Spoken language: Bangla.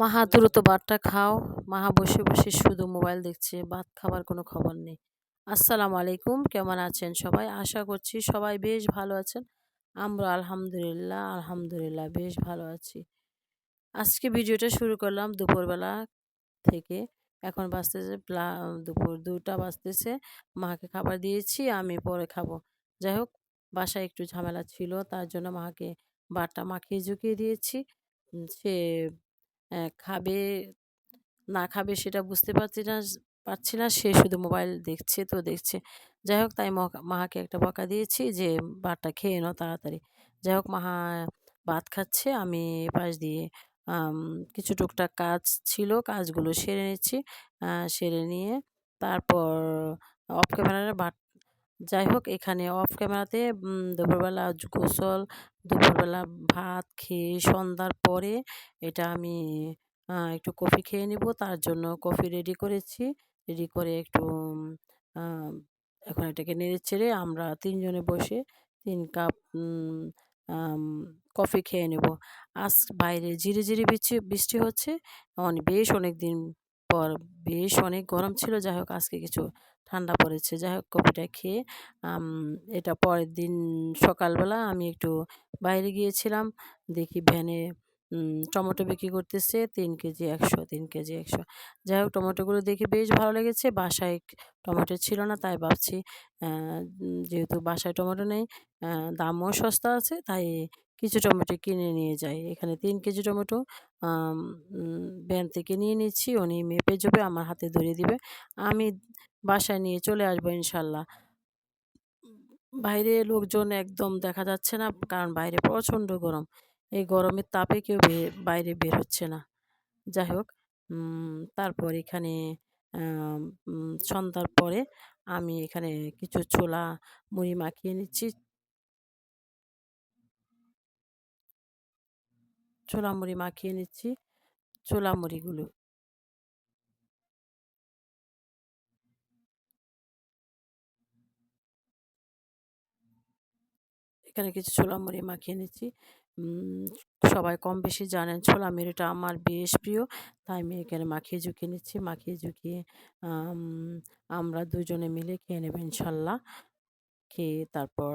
মাহা দ্রুত ভাতটা খাও। মাহা বসে বসে শুধু মোবাইল দেখছে, ভাত খাবার কোনো খবর নেই। আসসালামু আলাইকুম, কেমন আছেন সবাই? আশা করছি সবাই বেশ ভালো আছেন। আমরা আলহামদুলিল্লাহ আলহামদুলিল্লাহ বেশ ভালো আছি। আজকে ভিডিওটা শুরু করলাম দুপুরবেলা থেকে। এখন বাজতেছে দুপুর দুটা বাজতেছে। মাকে খাবার দিয়েছি, আমি পরে খাব। যাই হোক, বাসায় একটু ঝামেলা ছিল, তার জন্য মাকে বাটা মাখিয়ে ঝুঁকিয়ে দিয়েছি। সে খাবে, না খাবে সেটা বুঝতে পারছি না পারছি না। সে শুধু মোবাইল দেখছে তো দেখছে। যাই হোক, তাই মাহাকে একটা বকা দিয়েছি যে ভাতটা খেয়ে নাও তাড়াতাড়ি। যাই হোক, মাহা ভাত খাচ্ছে। আমি পাশ দিয়ে কিছু টুকটাক কাজ ছিল, কাজগুলো সেরে নিচ্ছি। সেরে নিয়ে তারপর অফ ক্যামেরার ভাত যাই হোক, এখানে অফ ক্যামেরাতে দুপুরবেলা গোসল, দুপুরবেলা ভাত খেয়ে সন্ধ্যার পরে এটা আমি একটু কফি খেয়ে নিব। তার জন্য কফি রেডি করেছি। রেডি করে একটু এখন এটাকে নেড়ে চেড়ে আমরা তিনজনে বসে তিন কাপ কফি খেয়ে নেব। আজ বাইরে ঝিরি ঝিরি বৃষ্টি বৃষ্টি হচ্ছে বেশ অনেক দিন পর বেশ অনেক গরম ছিল। যাই হোক, আজকে কিছু ঠান্ডা পড়েছে। যাই হোক কপিটা খেয়ে এটা পরের দিন সকালবেলা আমি একটু বাইরে গিয়েছিলাম। দেখি ভ্যানে টমেটো বিক্রি করতেছে তিন কেজি একশো, তিন কেজি একশো। যাই হোক, টমেটোগুলো দেখে বেশ ভালো লেগেছে। বাসায় টমেটো ছিল না, তাই ভাবছি যেহেতু বাসায় টমেটো নেই দামও সস্তা আছে, তাই কিছু টমেটো কিনে নিয়ে যাই। এখানে তিন কেজি টমেটো ব্যান থেকে নিয়ে নিচ্ছি, উনি মেপে যাবে, আমার হাতে ধরিয়ে দিবে। আমি বাসায় নিয়ে চলে আসব ইনশাল্লাহ। বাইরে লোকজন একদম দেখা যাচ্ছে না, কারণ বাইরে প্রচণ্ড গরম। এই গরমের তাপে কেউ বাইরে বের হচ্ছে না। যাই হোক তারপর এখানে সন্ধ্যার পরে আমি এখানে কিছু ছোলা, মুড়ি মাখিয়ে নিচ্ছি। ছোলা মুড়ি মাখিয়ে নিচ্ছি ছোলা মুড়িগুলো এখানে কিছু ছোলা মুড়ি মাখিয়ে নিচ্ছি। সবাই কম বেশি জানেন ছোলা মুড়িটা আমার বেশ প্রিয়, তাই আমি এখানে মাখিয়ে ঝুঁকিয়ে নিচ্ছি। মাখিয়ে ঝুঁকিয়ে আমরা দুজনে মিলে খেয়ে নেব ইনশাল্লাহ। খেয়ে তারপর